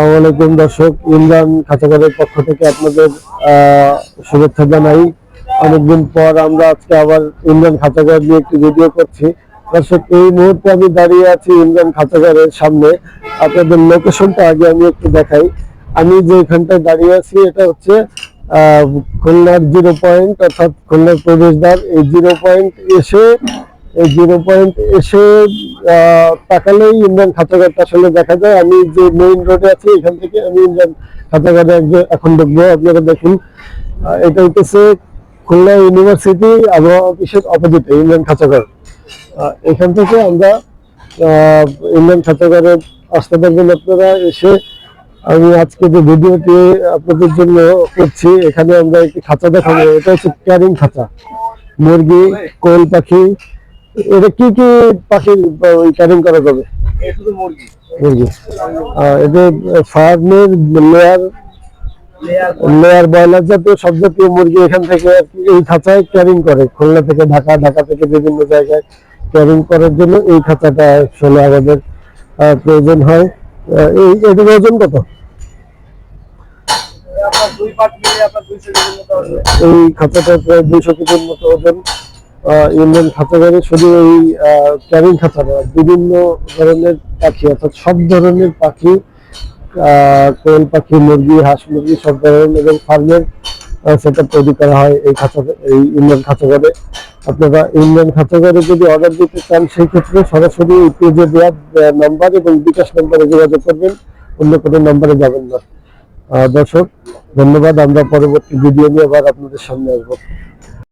আলাইকুম দর্শক, ইমরান খাঁচাঘরের পক্ষ থেকে আপনাদের শুভেচ্ছা জানাই। অনেকদিন পর আমরা আজকে আবার ইমরান খাঁচাঘর নিয়ে একটি ভিডিও করছি। দর্শক, এই মুহূর্তে আমি দাঁড়িয়ে আছি ইমরান খাঁচাঘরের সামনে। আপনাদের লোকেশনটা আগে আমি একটু দেখাই। আমি যে এখানটায় দাঁড়িয়ে আছি, এটা হচ্ছে খুলনার জিরো পয়েন্ট, অর্থাৎ খুলনার প্রবেশদ্বার। এই জিরো পয়েন্ট এসে, এই জিরো পয়েন্ট এসে তাকালেই ইমরান খাতাঘাট আসলে দেখা যায়। আমি যে মেইন রোডে আছি, এখান থেকে আমি ইমরান খাতাঘাটে এখন ঢুকবো। আপনারা দেখুন এটা হচ্ছে খুলনা ইউনিভার্সিটি আবহাওয়া অফিসের অপোজিটে ইমরান খাতাঘাট। এখান থেকে আমরা ইমরান খাতাঘাটে আসতে পারবেন আপনারা এসে। আমি আজকে যে ভিডিওটি আপনাদের জন্য করছি, এখানে আমরা একটি খাঁচা দেখাবো। এটা হচ্ছে ক্যারিং খাঁচা মুরগি কোয়েল পাখি এটা কি কি ওই ক্যারিং করা যাবে? মুরগি। ফার্মের লেয়ার লেয়ার ব্রয়লার জাতীয় সব জাতীয় মুরগি এখান থেকে এই খাঁচায় ক্যারিং করে। খুলনা থেকে ঢাকা ঢাকা থেকে বিভিন্ন জায়গায় ক্যারিং করার জন্য এই খাঁচাটা আসলে আমাদের প্রয়োজন হয়। এই এটার ওজন কত? এই খাঁচাটা প্রায় দুইশো কেজির মতো ওজন। ইন্ডিয়ান খাঁচাঘরে শুধু এই ক্যারিং খাঁচা বিভিন্ন ধরনের পাখি, অর্থাৎ সব ধরনের পাখি কোয়েল পাখি, মুরগি, হাঁস মুরগি, সব ধরনের এবং ফার্মের সেটা তৈরি করা হয় এই খাঁচা এই ইন্ডিয়ান খাঁচাঘরে আপনারা ইন্ডিয়ান খাঁচাঘরে যদি অর্ডার দিতে চান, সেই ক্ষেত্রে সরাসরি পেজে দেওয়া নাম্বার এবং বিকাশ নাম্বারে যোগাযোগ করবেন, অন্য কোনো নাম্বারে যাবেন না। দর্শক, ধন্যবাদ, আমরা পরবর্তী ভিডিও নিয়ে আবার আপনাদের সামনে আসব।